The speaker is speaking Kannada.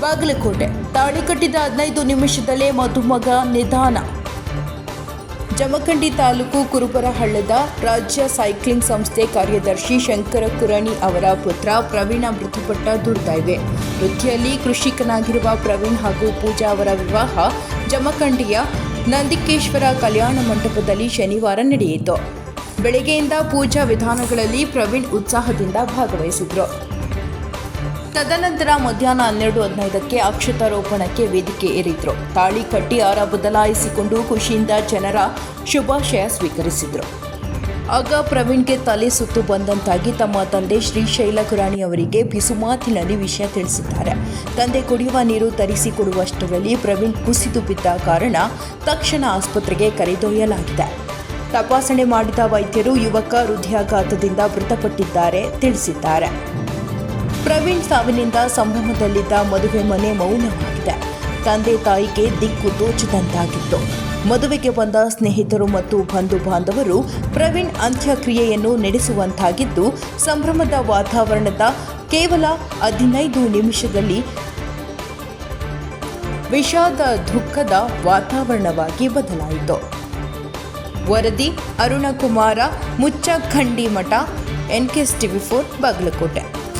ಬಾಗಲಕೋಟೆ. ತಾಳಿ ಕಟ್ಟಿದ ಹದಿನೈದು ನಿಮಿಷದಲ್ಲೇ ಮಧುಮಗ ನಿಧಾನ. ಜಮಖಂಡಿ ತಾಲೂಕು ಕುರುಬರಹಳ್ಳದ ರಾಜ್ಯ ಸೈಕ್ಲಿಂಗ್ ಸಂಸ್ಥೆ ಕಾರ್ಯದರ್ಶಿ ಶಂಕರ ಕುರಣಿ ಅವರ ಪುತ್ರ ಪ್ರವೀಣ ಮೃತಪಟ್ಟ ದುರ್ದೈವೆ. ವೃತ್ತಿಯಲ್ಲಿ ಕೃಷಿಕನಾಗಿರುವ ಪ್ರವೀಣ್ ಹಾಗೂ ಪೂಜಾ ಅವರ ವಿವಾಹ ಜಮಖಂಡಿಯ ನಂದಿಕೇಶ್ವರ ಕಲ್ಯಾಣ ಮಂಟಪದಲ್ಲಿ ಶನಿವಾರ ನಡೆಯಿತು. ಬೆಳಗ್ಗೆಯಿಂದ ಪೂಜಾ ವಿಧಾನಗಳಲ್ಲಿ ಪ್ರವೀಣ್ ಉತ್ಸಾಹದಿಂದ ಭಾಗವಹಿಸಿದ್ರು. ತದನಂತರ ಮಧ್ಯಾಹ್ನ ಹನ್ನೆರಡು ಹದಿನೈದಕ್ಕೆ ಅಕ್ಷತಾರೋಪಣಕ್ಕೆ ವೇದಿಕೆ ಏರಿದ್ರು. ತಾಳಿ ಕಟ್ಟಿ ಆರ ಬದಲಾಯಿಸಿಕೊಂಡು ಖುಷಿಯಿಂದ ಜನರ ಶುಭಾಶಯ ಸ್ವೀಕರಿಸಿದ್ರು. ಆಗ ಪ್ರವೀಣ್ಗೆ ತಲೆ ಸುತ್ತು ಬಂದಂತಾಗಿ ತಮ್ಮ ತಂದೆ ಶ್ರೀ ಶೈಲಕುರಾಣಿ ಅವರಿಗೆ ಬಿಸುಮಾತಿನಲ್ಲಿ ವಿಷಯ ತಿಳಿಸಿದ್ದಾರೆ. ತಂದೆ ಕುಡಿಯುವ ನೀರು ತರಿಸಿಕೊಡುವಷ್ಟರಲ್ಲಿ ಪ್ರವೀಣ್ ಕುಸಿದು ಬಿದ್ದ ಕಾರಣ ತಕ್ಷಣ ಆಸ್ಪತ್ರೆಗೆ ಕರೆದೊಯ್ಯಲಾಗಿದೆ. ತಪಾಸಣೆ ಮಾಡಿದ ವೈದ್ಯರು ಯುವಕ ಹೃದಯಾಘಾತದಿಂದ ಮೃತಪಟ್ಟಿದ್ದಾರೆ, ತಿಳಿಸಿದ್ದಾರೆ. ಪ್ರವೀಣ್ ಸಾವಿನಿಂದ ಸಂಭ್ರಮದಲ್ಲಿದ್ದ ಮದುವೆ ಮನೆ ಮೌನವಾಗಿದೆ. ತಂದೆ ತಾಯಿಗೆ ದಿಕ್ಕು ತೋಚಿದಂತಾಗಿತ್ತು ಮದುವೆಗೆ ಬಂದ ಸ್ನೇಹಿತರು ಮತ್ತು ಬಂಧು ಬಾಂಧವರು ಪ್ರವೀಣ್ ಅಂತ್ಯಕ್ರಿಯೆಯನ್ನು ನಡೆಸುವಂತಾಗಿದ್ದು, ಸಂಭ್ರಮದ ವಾತಾವರಣದ ಕೇವಲ ಹದಿನೈದು ನಿಮಿಷದಲ್ಲಿ ವಿಷಾದ ದುಃಖದ ವಾತಾವರಣವಾಗಿ ಬದಲಾಯಿತು. ವರದಿ, ಅರುಣಕುಮಾರ, ಮುಚ್ಚಖಂಡಿ ಮಠ ಎನ್ಕೆಎಸ್ ಟಿವಿ ಫೋರ್, ಬಾಗಲಕೋಟೆ.